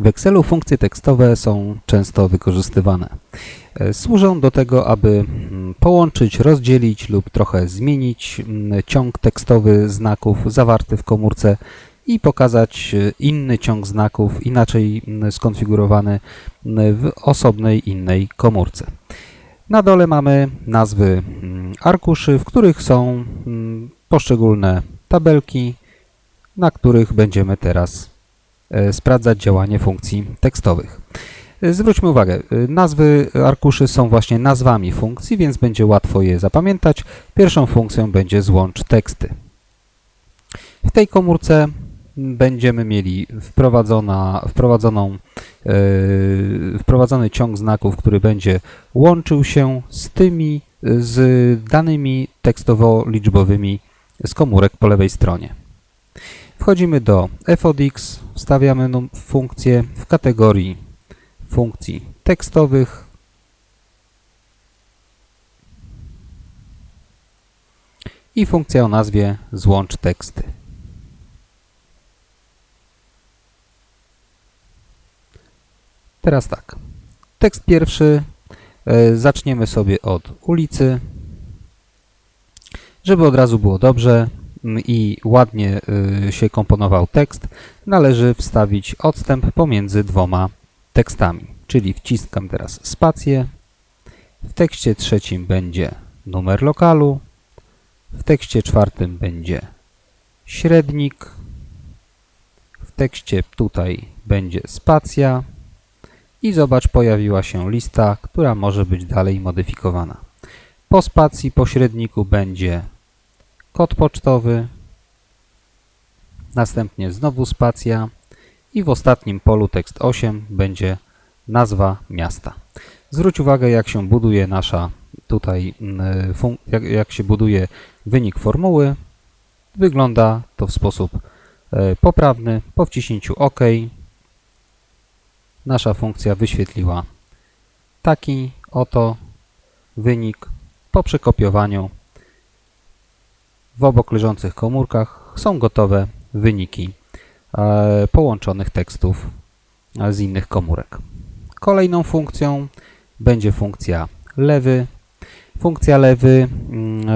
W Excelu funkcje tekstowe są często wykorzystywane. E, Służą do tego, aby mm, połączyć, rozdzielić lub trochę zmienić mm, ciąg tekstowy znaków zawarty w komórce i pokazać e, inny ciąg znaków, inaczej mm, skonfigurowany w osobnej innej komórce. Na dole mamy nazwy arkuszy, w których są poszczególne tabelki, na których będziemy teraz sprawdzać działanie funkcji tekstowych. E, Zwróćmy uwagę, e, nazwy arkuszy są właśnie nazwami funkcji, więc będzie łatwo je zapamiętać. Pierwszą funkcją będzie złącz teksty. W tej komórce będziemy mieli wprowadzona, wprowadzoną, e, wprowadzony ciąg znaków, który będzie łączył się z tymi, z danymi tekstowo-liczbowymi z komórek po lewej stronie. Wchodzimy do f od x, wstawiamy funkcję w kategorii funkcji tekstowych. I funkcja o nazwie złącz teksty. Teraz tak. Tekst pierwszy e, zaczniemy sobie od ulicy. Żeby od razu było dobrze i ładnie y, się komponował tekst, należy wstawić odstęp pomiędzy dwoma tekstami. Czyli wciskam teraz spację. W tekście trzecim będzie numer lokalu. W tekście czwartym będzie średnik. W tekście tutaj będzie spacja. I zobacz, pojawiła się lista, która może być dalej modyfikowana. Po spacji pośredniku będzie kod pocztowy, następnie znowu spacja i w ostatnim polu tekst 8 będzie nazwa miasta. Zwróć uwagę, jak się buduje nasza tutaj, mm, jak, jak się buduje wynik formuły. Wygląda to w sposób e, poprawny. Po wciśnięciu OK nasza funkcja wyświetliła taki oto wynik po przekopiowaniu w obok leżących komórkach są gotowe wyniki e, połączonych tekstów e, z innych komórek. Kolejną funkcją będzie funkcja lewy. Funkcja lewy mm, e,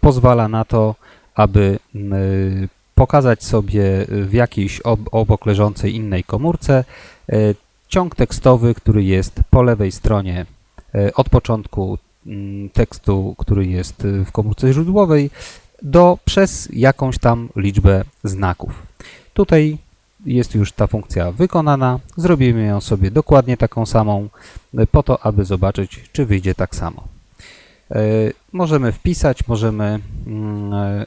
pozwala na to, aby mm, pokazać sobie w jakiejś ob- obok leżącej innej komórce ciąg tekstowy, który jest po lewej stronie od początku mm, tekstu, który jest w komórce źródłowej, do przez jakąś tam liczbę znaków. Tutaj jest już ta funkcja wykonana. Zrobimy ją sobie dokładnie taką samą, e, po to, aby zobaczyć, czy wyjdzie tak samo. E, Możemy wpisać, możemy, mm, e,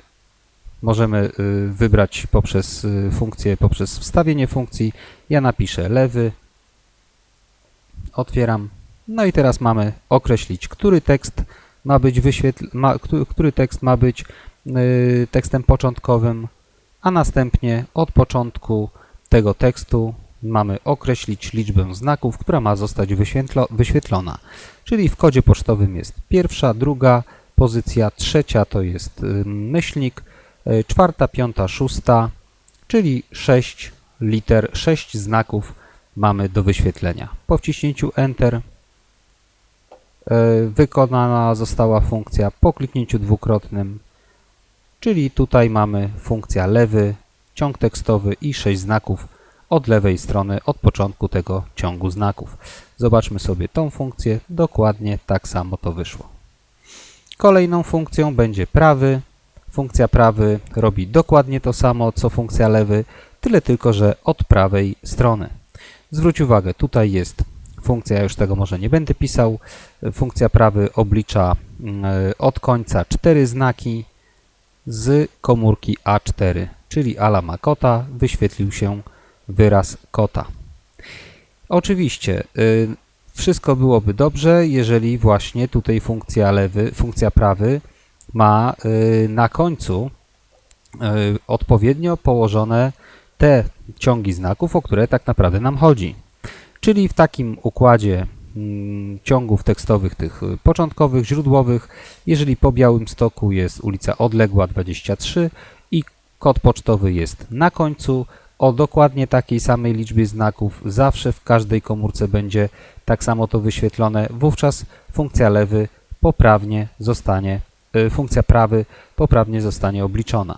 możemy e, wybrać poprzez e, funkcję, poprzez wstawienie funkcji. Ja napiszę lewy, otwieram. No i teraz mamy określić, który tekst ma być wyświetl, ma, który, który tekst ma być y, tekstem początkowym, a następnie od początku tego tekstu mamy określić liczbę znaków, która ma zostać wyświetlo, wyświetlona. Czyli w kodzie pocztowym jest pierwsza, druga pozycja, trzecia to jest y, myślnik, y, czwarta, piąta, szósta, czyli 6 liter, 6 znaków mamy do wyświetlenia. Po wciśnięciu Enter wykonana została funkcja po kliknięciu dwukrotnym, czyli tutaj mamy funkcja lewy, ciąg tekstowy i 6 znaków od lewej strony, od początku tego ciągu znaków. Zobaczmy sobie tą funkcję, dokładnie tak samo to wyszło. Kolejną funkcją będzie prawy. Funkcja prawy robi dokładnie to samo, co funkcja lewy, tyle tylko, że od prawej strony. Zwróć uwagę, tutaj jest funkcja, ja już tego może nie będę pisał, funkcja prawy oblicza mm, od końca cztery znaki z komórki A4, czyli ala ma kota, wyświetlił się wyraz kota. Oczywiście y, wszystko byłoby dobrze, jeżeli właśnie tutaj funkcja lewy, funkcja prawy ma y, na końcu y, odpowiednio położone te ciągi znaków, o które tak naprawdę nam chodzi. Czyli w takim układzie ciągów tekstowych, tych y, początkowych, źródłowych, jeżeli po Białym Stoku jest ulica odległa 23 i kod pocztowy jest na końcu, o dokładnie takiej samej liczbie znaków. Zawsze w każdej komórce będzie tak samo to wyświetlone. Wówczas funkcja lewy poprawnie zostanie, y, funkcja prawy poprawnie zostanie obliczona.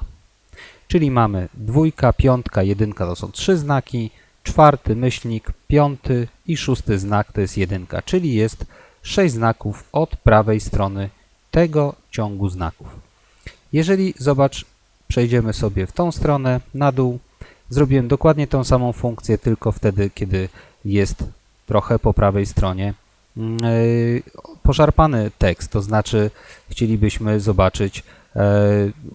Czyli mamy dwójka, piątka, jedynka to są trzy znaki, czwarty myślnik, piąty i szósty znak to jest jedynka, czyli jest sześć znaków od prawej strony tego ciągu znaków. Jeżeli, zobacz, przejdziemy sobie w tą stronę, na dół, zrobiłem dokładnie tą samą funkcję, tylko wtedy, kiedy jest trochę po prawej stronie yy, poszarpany tekst, to znaczy chcielibyśmy zobaczyć e,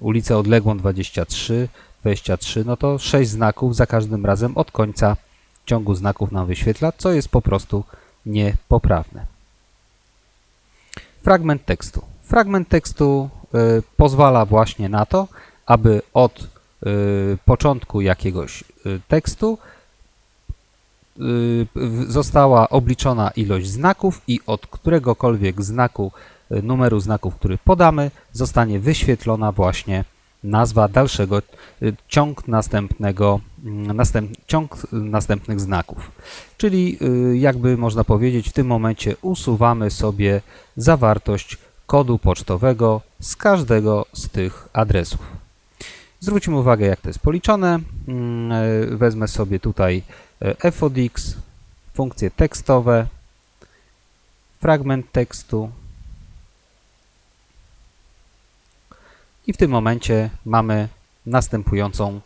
ulicę odległą 23, 23, no to 6 znaków za każdym razem od końca ciągu znaków nam wyświetla, co jest po prostu niepoprawne. Fragment tekstu. Fragment tekstu y, pozwala właśnie na to, aby od y, początku jakiegoś y, tekstu y, została obliczona ilość znaków i od któregokolwiek znaku, y, numeru znaków, który podamy, zostanie wyświetlona właśnie nazwa dalszego, y, ciąg następnego, mm, następ, ciąg następnych znaków. Czyli y, jakby można powiedzieć, w tym momencie usuwamy sobie zawartość kodu pocztowego z każdego z tych adresów. Zwróćmy uwagę, jak to jest policzone. Mm, y, Wezmę sobie tutaj y, f od x, funkcje tekstowe, fragment tekstu i w tym momencie mamy następującą,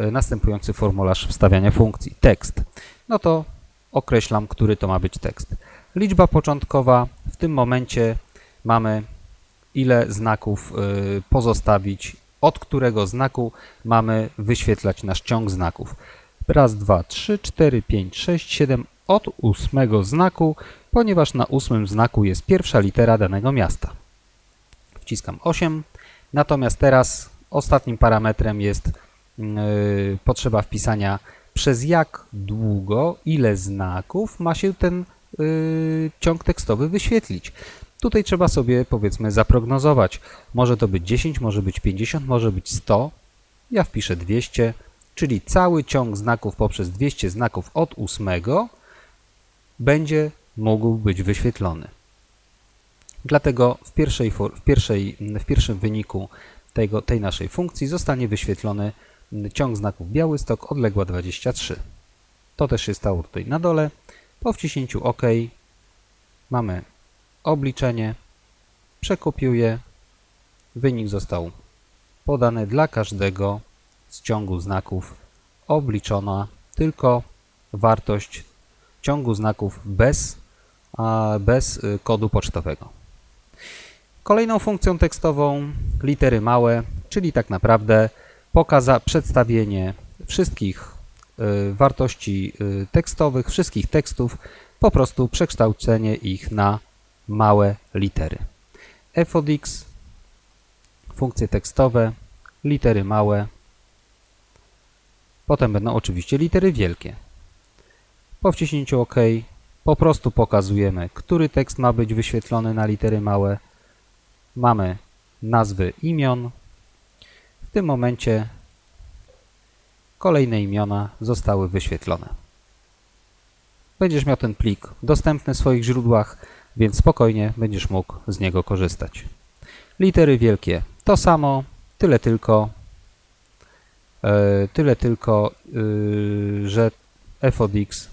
y, następujący formularz wstawiania funkcji tekst. No to określam, który to ma być tekst. Liczba początkowa, w tym momencie mamy ile znaków y, pozostawić, od którego znaku mamy wyświetlać nasz ciąg znaków. Raz, dwa, trzy, cztery, pięć, sześć, siedem, od ósmego znaku, ponieważ na ósmym znaku jest pierwsza litera danego miasta. Wciskam 8, natomiast teraz ostatnim parametrem jest yy, potrzeba wpisania przez jak długo, ile znaków ma się ten yy, ciąg tekstowy wyświetlić. Tutaj trzeba sobie powiedzmy zaprognozować. Może to być 10, może być 50, może być 100. Ja wpiszę 200, czyli cały ciąg znaków poprzez 200 znaków od 8 będzie mógł być wyświetlony. Dlatego w, pierwszej, w, pierwszej, w pierwszym wyniku tego, tej naszej funkcji zostanie wyświetlony ciąg znaków Białystok odległa 23. To też się stało tutaj na dole. Po wciśnięciu OK mamy obliczenie, przekopiuję, wynik został podany dla każdego z ciągu znaków, obliczona tylko wartość ciągu znaków bez, bez y, kodu pocztowego. Kolejną funkcją tekstową litery małe, czyli tak naprawdę pokaza przedstawienie wszystkich y, wartości y, tekstowych, wszystkich tekstów, po prostu przekształcenie ich na małe litery. f funkcje tekstowe, litery małe, potem będą oczywiście litery wielkie. Po wciśnięciu OK po prostu pokazujemy, który tekst ma być wyświetlony na litery małe. Mamy nazwy imion. W tym momencie kolejne imiona zostały wyświetlone. Będziesz miał ten plik dostępny w swoich źródłach, więc spokojnie będziesz mógł z niego korzystać. Litery wielkie to samo, tyle tylko, e, tyle tylko, y, że f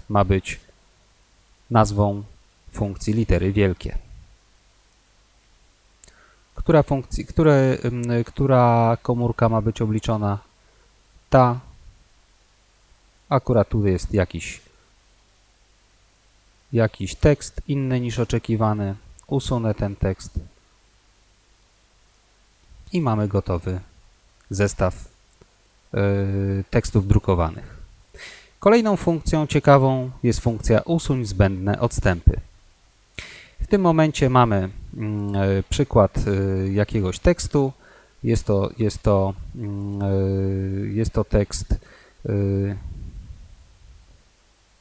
ma być nazwą funkcji litery wielkie. Która, funkcji, które, która komórka ma być obliczona? Ta. Akurat tu jest jakiś, jakiś tekst inny niż oczekiwany. Usunę ten tekst. I mamy gotowy zestaw yy, tekstów drukowanych. Kolejną funkcją ciekawą jest funkcja usuń zbędne odstępy. Tym momencie mamy mm, e, przykład e, jakiegoś tekstu. Jest to, jest to, mm, e, jest to tekst,